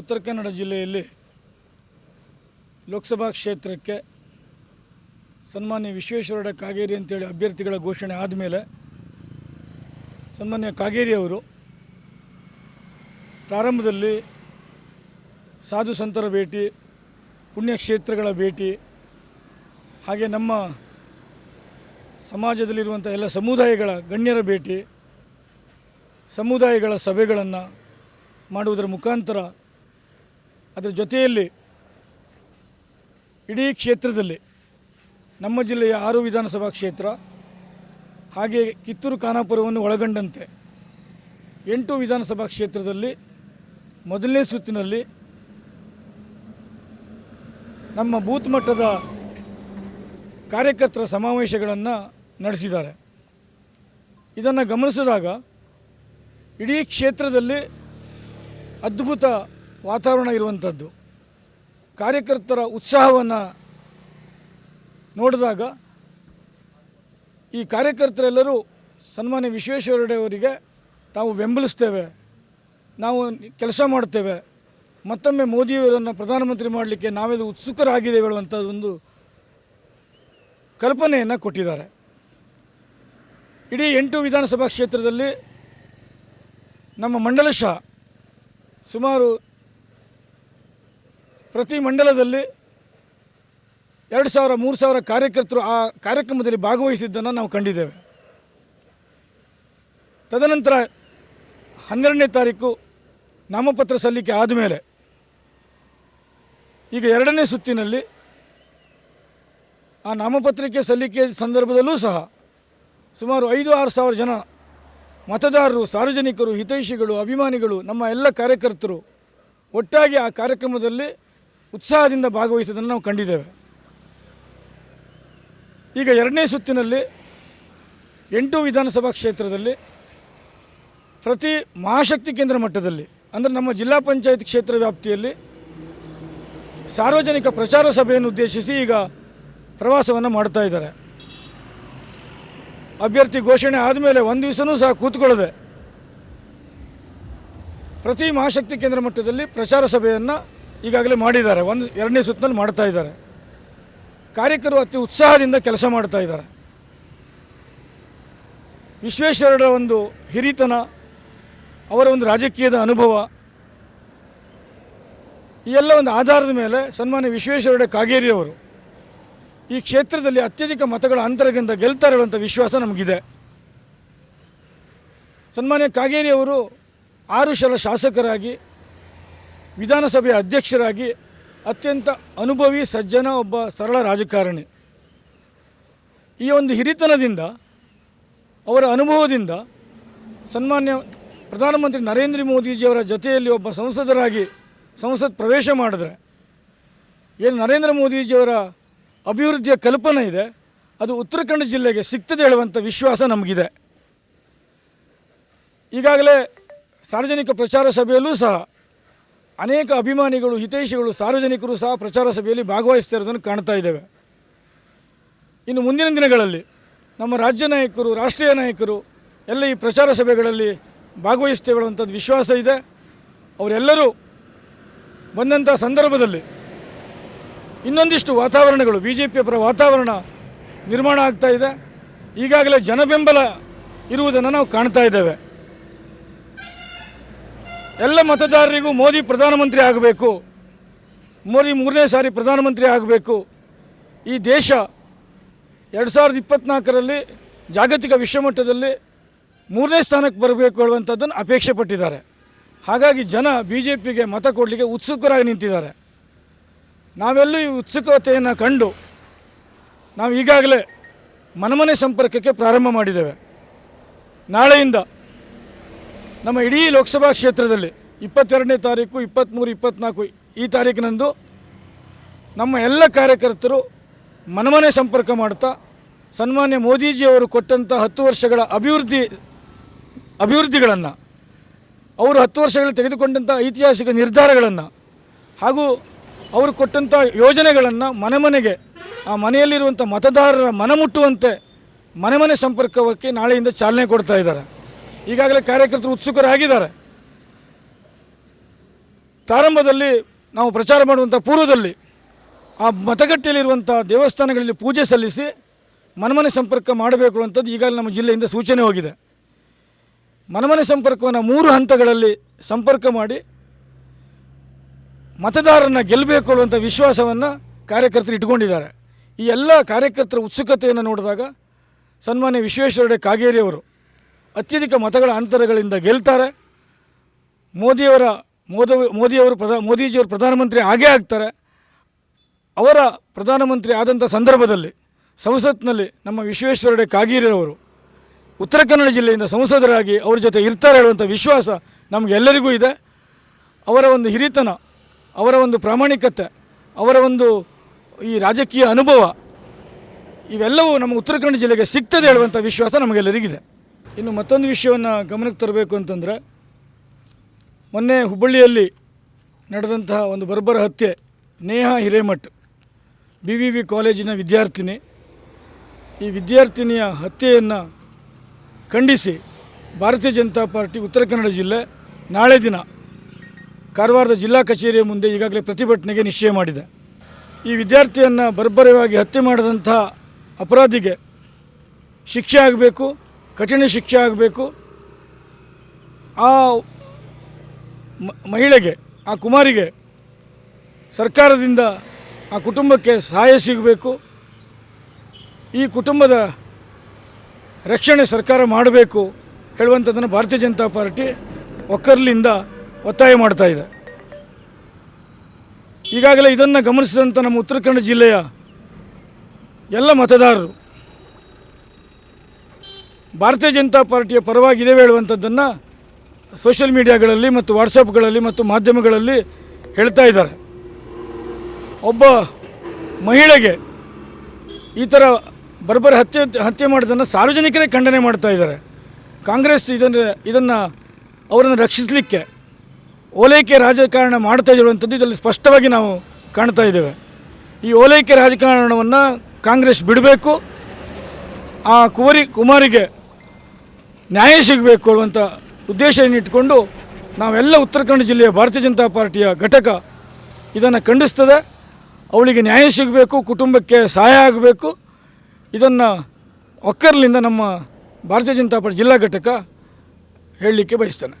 ಉತ್ತರ ಕನ್ನಡ ಜಿಲ್ಲೆಯಲ್ಲಿ ಲೋಕಸಭಾ ಕ್ಷೇತ್ರಕ್ಕೆ ಸನ್ಮಾನ್ಯ ವಿಶ್ವೇಶ್ವರಡ ಕಾಗೇರಿ ಅಂತೇಳಿ ಅಭ್ಯರ್ಥಿಗಳ ಘೋಷಣೆ ಆದಮೇಲೆ ಸನ್ಮಾನ್ಯ ಕಾಗೇರಿ ಅವರು ಪ್ರಾರಂಭದಲ್ಲಿ ಸಾಧು ಸಂತರ ಭೇಟಿ, ಪುಣ್ಯಕ್ಷೇತ್ರಗಳ ಭೇಟಿ, ಹಾಗೆ ನಮ್ಮ ಸಮಾಜದಲ್ಲಿರುವಂಥ ಎಲ್ಲ ಸಮುದಾಯಗಳ ಗಣ್ಯರ ಭೇಟಿ, ಸಮುದಾಯಗಳ ಸಭೆಗಳನ್ನು ಮಾಡುವುದರ ಮುಖಾಂತರ ಅದರ ಜೊತೆಯಲ್ಲಿ ಇಡೀ ಕ್ಷೇತ್ರದಲ್ಲಿ ನಮ್ಮ ಜಿಲ್ಲೆಯ ಆರು ವಿಧಾನಸಭಾ ಕ್ಷೇತ್ರ ಹಾಗೆ ಕಿತ್ತೂರು ಖಾನಾಪುರವನ್ನು ಒಳಗೊಂಡಂತೆ ಎಂಟು ವಿಧಾನಸಭಾ ಕ್ಷೇತ್ರದಲ್ಲಿ ಮೊದಲನೇ ಸುತ್ತಿನಲ್ಲಿ ನಮ್ಮ ಬೂತ್ ಮಟ್ಟದ ಕಾರ್ಯಕರ್ತರ ಸಮಾವೇಶಗಳನ್ನು ನಡೆಸಿದ್ದಾರೆ. ಇದನ್ನು ಗಮನಿಸಿದಾಗ ಇಡೀ ಕ್ಷೇತ್ರದಲ್ಲಿ ಅದ್ಭುತ ವಾತಾವರಣ ಇರುವಂಥದ್ದು. ಕಾರ್ಯಕರ್ತರ ಉತ್ಸಾಹವನ್ನು ನೋಡಿದಾಗ ಈ ಕಾರ್ಯಕರ್ತರೆಲ್ಲರೂ ಸನ್ಮಾನ್ಯ ವಿಶ್ವೇಶ್ವರಯ್ಯನವರಿಗೆ ತಾವು ಬೆಂಬಲಿಸ್ತೇವೆ, ನಾವು ಕೆಲಸ ಮಾಡ್ತೇವೆ, ಮತ್ತೊಮ್ಮೆ ಮೋದಿಯವರನ್ನು ಪ್ರಧಾನಮಂತ್ರಿ ಮಾಡಲಿಕ್ಕೆ ನಾವೆಲ್ಲ ಉತ್ಸುಕರಾಗಿದ್ದೇವೆ ಹೇಳುವಂಥ ಒಂದು ಕಲ್ಪನೆಯನ್ನು ಕೊಟ್ಟಿದ್ದಾರೆ. ಇಡೀ ಎಂಟು ವಿಧಾನಸಭಾ ಕ್ಷೇತ್ರದಲ್ಲಿ ನಮ್ಮ ಮಂಡಲಶಃ ಸುಮಾರು ಪ್ರತಿ ಮಂಡಲದಲ್ಲಿ ಎರಡು ಸಾವಿರ, ಮೂರು ಸಾವಿರ ಕಾರ್ಯಕರ್ತರು ಆ ಕಾರ್ಯಕ್ರಮದಲ್ಲಿ ಭಾಗವಹಿಸಿದ್ದನ್ನು ನಾವು ಕಂಡಿದ್ದೇವೆ. ತದನಂತರ ಹನ್ನೆರಡನೇ ತಾರೀಕು ನಾಮಪತ್ರ ಸಲ್ಲಿಕೆ ಆದಮೇಲೆ ಈಗ ಎರಡನೇ ಸುತ್ತಿನಲ್ಲಿ ಆ ನಾಮಪತ್ರಿಕೆ ಸಲ್ಲಿಕೆ ಸಂದರ್ಭದಲ್ಲೂ ಸಹ ಸುಮಾರು ಐದು, ಆರು ಸಾವಿರ ಜನ ಮತದಾರರು, ಸಾರ್ವಜನಿಕರು, ಹಿತೈಷಿಗಳು, ಅಭಿಮಾನಿಗಳು, ನಮ್ಮ ಎಲ್ಲ ಕಾರ್ಯಕರ್ತರು ಒಟ್ಟಾಗಿ ಆ ಕಾರ್ಯಕ್ರಮದಲ್ಲಿ ಉತ್ಸಾಹದಿಂದ ಭಾಗವಹಿಸೋದನ್ನು ನಾವು ಕಂಡಿದ್ದೇವೆ. ಈಗ ಎರಡನೇ ಸುತ್ತಿನಲ್ಲಿ ಎಂಟು ವಿಧಾನಸಭಾ ಕ್ಷೇತ್ರದಲ್ಲಿ ಪ್ರತಿ ಮಹಾಶಕ್ತಿ ಕೇಂದ್ರ ಮಟ್ಟದಲ್ಲಿ, ಅಂದರೆ ನಮ್ಮ ಜಿಲ್ಲಾ ಪಂಚಾಯತ್ ಕ್ಷೇತ್ರ ವ್ಯಾಪ್ತಿಯಲ್ಲಿ ಸಾರ್ವಜನಿಕ ಪ್ರಚಾರ ಸಭೆಯನ್ನು ಉದ್ದೇಶಿಸಿ ಈಗ ಪ್ರವಾಸವನ್ನು ಮಾಡ್ತಾ ಇದ್ದಾರೆ. ಅಭ್ಯರ್ಥಿ ಘೋಷಣೆ ಆದಮೇಲೆ ಒಂದು ದಿವಸನೂ ಸಹ ಕೂತ್ಕೊಳ್ಳದೆ ಪ್ರತಿ ಮಹಾಶಕ್ತಿ ಕೇಂದ್ರ ಮಟ್ಟದಲ್ಲಿ ಪ್ರಚಾರ ಸಭೆಯನ್ನು ಈಗಾಗಲೇ ಮಾಡಿದ್ದಾರೆ. ಒಂದು, ಎರಡನೇ ಸುತ್ತಿನಲ್ಲಿ ಮಾಡ್ತಾ ಇದ್ದಾರೆ. ಕಾರ್ಯಕರ್ತರು ಅತಿ ಉತ್ಸಾಹದಿಂದ ಕೆಲಸ ಮಾಡ್ತಾ ಇದ್ದಾರೆ. ವಿಶ್ವೇಶ್ವರರ ಒಂದು ಹಿರಿತನ, ಅವರ ಒಂದು ರಾಜಕೀಯದ ಅನುಭವ, ಈ ಎಲ್ಲ ಒಂದು ಆಧಾರದ ಮೇಲೆ ಸನ್ಮಾನ್ಯ ವಿಶ್ವೇಶ್ವರ ಕಾಗೇರಿಯವರು ಈ ಕ್ಷೇತ್ರದಲ್ಲಿ ಅತ್ಯಧಿಕ ಮತಗಳ ಅಂತರದಿಂದ ಗೆಲ್ತಾರೆ ಹೇಳುವಂಥ ವಿಶ್ವಾಸ ನಮಗಿದೆ. ಸನ್ಮಾನ್ಯ ಕಾಗೇರಿಯವರು ಆರು ಸಲ ಶಾಸಕರಾಗಿ ವಿಧಾನಸಭೆಯ ಅಧ್ಯಕ್ಷರಾಗಿ ಅತ್ಯಂತ ಅನುಭವಿ, ಸಜ್ಜನ, ಒಬ್ಬ ಸರಳ ರಾಜಕಾರಣಿ. ಈ ಒಂದು ಹಿರಿತನದಿಂದ, ಅವರ ಅನುಭವದಿಂದ ಸನ್ಮಾನ್ಯ ಪ್ರಧಾನಮಂತ್ರಿ ನರೇಂದ್ರ ಮೋದಿಜಿಯವರ ಜೊತೆಯಲ್ಲಿ ಒಬ್ಬ ಸಂಸದರಾಗಿ ಸಂಸತ್ ಪ್ರವೇಶ ಮಾಡಿದ್ರೆ, ಏನು ನರೇಂದ್ರ ಮೋದಿಜಿಯವರ ಅಭಿವೃದ್ಧಿಯ ಕಲ್ಪನೆ ಇದೆ, ಅದು ಉತ್ತರ ಜಿಲ್ಲೆಗೆ ಸಿಗ್ತದೆ ಹೇಳುವಂಥ ವಿಶ್ವಾಸ ನಮಗಿದೆ. ಈಗಾಗಲೇ ಸಾರ್ವಜನಿಕ ಪ್ರಚಾರ ಸಭೆಯಲ್ಲೂ ಸಹ ಅನೇಕ ಅಭಿಮಾನಿಗಳು, ಹಿತೈಷಿಗಳು, ಸಾರ್ವಜನಿಕರು ಸಹ ಪ್ರಚಾರ ಸಭೆಯಲ್ಲಿ ಭಾಗವಹಿಸ್ತಾ ಇರೋದನ್ನು ಕಾಣ್ತಾ ಇದ್ದೇವೆ. ಇನ್ನು ಮುಂದಿನ ದಿನಗಳಲ್ಲಿ ನಮ್ಮ ರಾಜ್ಯ ನಾಯಕರು, ರಾಷ್ಟ್ರೀಯ ನಾಯಕರು ಎಲ್ಲ ಈ ಪ್ರಚಾರ ಸಭೆಗಳಲ್ಲಿ ಭಾಗವಹಿಸ್ತೇವೆ ಹೇಳುವಂಥದ್ದು ವಿಶ್ವಾಸ ಇದೆ. ಅವರೆಲ್ಲರೂ ಬಂದಂಥ ಸಂದರ್ಭದಲ್ಲಿ ಇನ್ನೊಂದಿಷ್ಟು ವಾತಾವರಣಗಳು ಬಿ ಜೆ ಪಿಯ ಪರ ವಾತಾವರಣ ನಿರ್ಮಾಣ ಆಗ್ತಾ ಇದೆ. ಈಗಾಗಲೇ ಜನಬೆಂಬಲ ಇರುವುದನ್ನು ನಾವು ಕಾಣ್ತಾ ಇದ್ದೇವೆ. ಎಲ್ಲ ಮತದಾರರಿಗೂ ಮೋದಿ ಪ್ರಧಾನಮಂತ್ರಿ ಆಗಬೇಕು. ಮೋದಿ ಮೂರನೇ ಸಾರಿ ಪ್ರಧಾನಮಂತ್ರಿ ಆಗಬೇಕು. ಈ ದೇಶ ಎರಡು ಸಾವಿರದ ಇಪ್ಪತ್ತ್ನಾಲ್ಕರಲ್ಲಿ ಜಾಗತಿಕ ವಿಶ್ವಮಟ್ಟದಲ್ಲಿ ಮೂರನೇ ಸ್ಥಾನಕ್ಕೆ ಬರಬೇಕು ಹೇಳುವಂಥದ್ದನ್ನು ಅಪೇಕ್ಷೆ ಪಟ್ಟಿದ್ದಾರೆ. ಹಾಗಾಗಿ ಜನ ಬಿ ಜೆ ಪಿಗೆ ಮತ ಕೊಡಲಿಕ್ಕೆ ಉತ್ಸುಕರಾಗಿ ನಿಂತಿದ್ದಾರೆ. ನಾವೆಲ್ಲೂ ಈ ಉತ್ಸುಕತೆಯನ್ನು ಕಂಡು ನಾವು ಈಗಾಗಲೇ ಮನಮನೆ ಸಂಪರ್ಕಕ್ಕೆ ಪ್ರಾರಂಭ ಮಾಡಿದ್ದೇವೆ. ನಾಳೆಯಿಂದ ನಮ್ಮ ಇಡೀ ಲೋಕಸಭಾ ಕ್ಷೇತ್ರದಲ್ಲಿ ಇಪ್ಪತ್ತೆರಡನೇ ತಾರೀಕು, ಇಪ್ಪತ್ತ್ಮೂರು, ಇಪ್ಪತ್ತ್ನಾಲ್ಕು ಈ ತಾರೀಕಿನಂದು ನಮ್ಮ ಎಲ್ಲ ಕಾರ್ಯಕರ್ತರು ಮನಮನೆ ಸಂಪರ್ಕ ಮಾಡ್ತಾ, ಸನ್ಮಾನ್ಯ ಮೋದಿಜಿಯವರು ಕೊಟ್ಟಂಥ ಹತ್ತು ವರ್ಷಗಳ ಅಭಿವೃದ್ಧಿ, ಅಭಿವೃದ್ಧಿಗಳನ್ನು, ಅವರು ಹತ್ತು ವರ್ಷಗಳಲ್ಲಿ ತೆಗೆದುಕೊಂಡಂಥ ಐತಿಹಾಸಿಕ ನಿರ್ಧಾರಗಳನ್ನು ಹಾಗೂ ಅವರು ಕೊಟ್ಟಂಥ ಯೋಜನೆಗಳನ್ನು ಮನೆ ಮನೆಗೆ ಆ ಮನೆಯಲ್ಲಿರುವಂಥ ಮತದಾರರ ಮನ ಮುಟ್ಟುವಂತೆ ಮನೆ ಮನೆ ಸಂಪರ್ಕಕ್ಕೆ ನಾಳೆಯಿಂದ ಚಾಲನೆ ಕೊಡ್ತಾ ಇದ್ದಾರೆ. ಈಗಾಗಲೇ ಕಾರ್ಯಕರ್ತರು ಉತ್ಸುಕರಾಗಿದ್ದಾರೆ. ಪ್ರಾರಂಭದಲ್ಲಿ ನಾವು ಪ್ರಚಾರ ಮಾಡುವಂಥ ಪೂರ್ವದಲ್ಲಿ ಆ ಮತಗಟ್ಟೆಯಲ್ಲಿರುವಂಥ ದೇವಸ್ಥಾನಗಳಲ್ಲಿ ಪೂಜೆ ಸಲ್ಲಿಸಿ ಮನಮನೆ ಸಂಪರ್ಕ ಮಾಡಬೇಕು ಅಂಥದ್ದು ಈಗಾಗಲೇ ನಮ್ಮ ಜಿಲ್ಲೆಯಿಂದ ಸೂಚನೆ ಹೋಗಿದೆ. ಮನಮನೆ ಸಂಪರ್ಕವನ್ನು ಮೂರು ಹಂತಗಳಲ್ಲಿ ಸಂಪರ್ಕ ಮಾಡಿ ಮತದಾರರನ್ನು ಗೆಲ್ಲಬೇಕು ಅನ್ನುವಂಥ ವಿಶ್ವಾಸವನ್ನು ಕಾರ್ಯಕರ್ತರು ಇಟ್ಕೊಂಡಿದ್ದಾರೆ ಈ ಎಲ್ಲ ಕಾರ್ಯಕರ್ತರ ಉತ್ಸುಕತೆಯನ್ನು ನೋಡಿದಾಗ ಸನ್ಮಾನ್ಯ ವಿಶ್ವೇಶ್ವರಡೆ ಕಾಗೇರಿಯವರು ಅತ್ಯಧಿಕ ಮತಗಳ ಅಂತರಗಳಿಂದ ಗೆಲ್ತಾರೆ. ಮೋದಿಯವರ ಮೋದ ಮೋದಿಯವರು ಪ್ರಧಾ, ಮೋದಿಜಿಯವರು ಪ್ರಧಾನಮಂತ್ರಿ ಆಗೇ ಆಗ್ತಾರೆ. ಅವರ ಪ್ರಧಾನಮಂತ್ರಿ ಆದಂಥ ಸಂದರ್ಭದಲ್ಲಿ ಸಂಸತ್ನಲ್ಲಿ ನಮ್ಮ ವಿಶ್ವೇಶ್ವರಡೆ ಕಾಗೇರಿಯವರು ಉತ್ತರ ಕನ್ನಡ ಜಿಲ್ಲೆಯಿಂದ ಸಂಸದರಾಗಿ ಅವ್ರ ಜೊತೆ ಇರ್ತಾರೆ ಹೇಳುವಂಥ ವಿಶ್ವಾಸ ನಮಗೆಲ್ಲರಿಗೂ ಇದೆ. ಅವರ ಒಂದು ಹಿರಿತನ, ಅವರ ಒಂದು ಪ್ರಾಮಾಣಿಕತೆ, ಅವರ ಒಂದು ಈ ರಾಜಕೀಯ ಅನುಭವ ಇವೆಲ್ಲವೂ ನಮ್ಮ ಉತ್ತರ ಕನ್ನಡ ಜಿಲ್ಲೆಗೆ ಸಿಗ್ತದೆ ಹೇಳುವಂಥ ವಿಶ್ವಾಸ ನಮಗೆಲ್ಲರಿಗಿದೆ. ಇನ್ನು ಮತ್ತೊಂದು ವಿಷಯವನ್ನು ಗಮನಕ್ಕೆ ತರಬೇಕು ಅಂತಂದರೆ, ಮೊನ್ನೆ ಹುಬ್ಬಳ್ಳಿಯಲ್ಲಿ ನಡೆದಂತಹ ಒಂದು ಬರ್ಬರ ಹತ್ಯೆ, Neha Hiremath B V V ಕಾಲೇಜಿನ ವಿದ್ಯಾರ್ಥಿನಿ, ಈ ವಿದ್ಯಾರ್ಥಿನಿಯ ಹತ್ಯೆಯನ್ನು ಖಂಡಿಸಿ ಭಾರತೀಯ ಜನತಾ ಪಾರ್ಟಿ ಉತ್ತರ ಕನ್ನಡ ಜಿಲ್ಲೆ ನಾಳೆ ದಿನ ಕಾರವಾರದ ಜಿಲ್ಲಾ ಕಚೇರಿಯ ಮುಂದೆ ಈಗಾಗಲೇ ಪ್ರತಿಭಟನೆಗೆ ನಿಶ್ಚಯ ಮಾಡಿದೆ. ಈ ವಿದ್ಯಾರ್ಥಿಯನ್ನು ಬರ್ಬರವಾಗಿ ಹತ್ಯೆ ಮಾಡಿದಂಥ ಅಪರಾಧಿಗೆ ಶಿಕ್ಷೆ ಆಗಬೇಕು ಕಠಿಣ ಶಿಕ್ಷೆ ಆಗಬೇಕು. ಆ ಮಹಿಳೆಗೆ, ಆ ಕುಮಾರಿಗೆ ಸರ್ಕಾರದಿಂದ ಆ ಕುಟುಂಬಕ್ಕೆ ಸಹಾಯ ಸಿಗಬೇಕು. ಈ ಕುಟುಂಬದ ರಕ್ಷಣೆ ಸರ್ಕಾರ ಮಾಡಬೇಕು ಹೇಳುವಂಥದ್ದನ್ನು ಭಾರತೀಯ ಜನತಾ ಪಾರ್ಟಿ ಒಕ್ಕರ್ಲಿಂದ ಒತ್ತಾಯ ಮಾಡ್ತಾ ಇದೆ. ಈಗಾಗಲೇ ಇದನ್ನು ಗಮನಿಸಿದಂಥ ನಮ್ಮ ಉತ್ತರ ಕನ್ನಡ ಜಿಲ್ಲೆಯ ಎಲ್ಲ ಮತದಾರರು ಭಾರತೀಯ ಜನತಾ ಪಾರ್ಟಿಯ ಪರವಾಗಿ ಇದೇ ಹೇಳುವಂಥದ್ದನ್ನು ಸೋಷಿಯಲ್ ಮೀಡಿಯಾಗಳಲ್ಲಿ ಮತ್ತು ವಾಟ್ಸಪ್ಗಳಲ್ಲಿ ಮತ್ತು ಮಾಧ್ಯಮಗಳಲ್ಲಿ ಹೇಳ್ತಾ ಇದ್ದಾರೆ. ಒಬ್ಬ ಮಹಿಳೆಗೆ ಈ ಥರ ಬರ್ಬರ ಹತ್ಯೆ ಹತ್ಯೆ ಮಾಡೋದನ್ನು ಸಾರ್ವಜನಿಕರೇ ಖಂಡನೆ ಮಾಡ್ತಾ ಇದ್ದಾರೆ. ಕಾಂಗ್ರೆಸ್ ಇದನ್ನು ಇದನ್ನು ಅವರನ್ನು ರಕ್ಷಿಸಲಿಕ್ಕೆ ಓಲೈಕೆ ರಾಜಕಾರಣ ಮಾಡ್ತಾ ಇರುವಂಥದ್ದು ಇದರಲ್ಲಿ ಸ್ಪಷ್ಟವಾಗಿ ನಾವು ಕಾಣ್ತಾ ಇದ್ದೇವೆ. ಈ ಓಲೈಕೆ ರಾಜಕಾರಣವನ್ನು ಕಾಂಗ್ರೆಸ್ ಬಿಡಬೇಕು. ಆ ಕುವರಿ ಕುಮಾರಿಗೆ ನ್ಯಾಯ ಸಿಗಬೇಕು ಅನ್ನುವಂಥ ಉದ್ದೇಶವನ್ನು ಇಟ್ಟುಕೊಂಡು ನಾವೆಲ್ಲ ಉತ್ತರ ಕನ್ನಡ ಜಿಲ್ಲೆಯ ಭಾರತೀಯ ಜನತಾ ಪಾರ್ಟಿಯ ಘಟಕ ಇದನ್ನು ಖಂಡಿಸ್ತದೆ. ಅವಳಿಗೆ ನ್ಯಾಯ ಸಿಗಬೇಕು, ಕುಟುಂಬಕ್ಕೆ ಸಹಾಯ ಆಗಬೇಕು. ಇದನ್ನು ಒಕ್ಕರ್ಲಿಂದ ನಮ್ಮ ಭಾರತೀಯ ಜನತಾ ಪಾರ್ಟಿ ಜಿಲ್ಲಾ ಘಟಕ ಹೇಳಲಿಕ್ಕೆ ಬಯಸ್ತೇನೆ.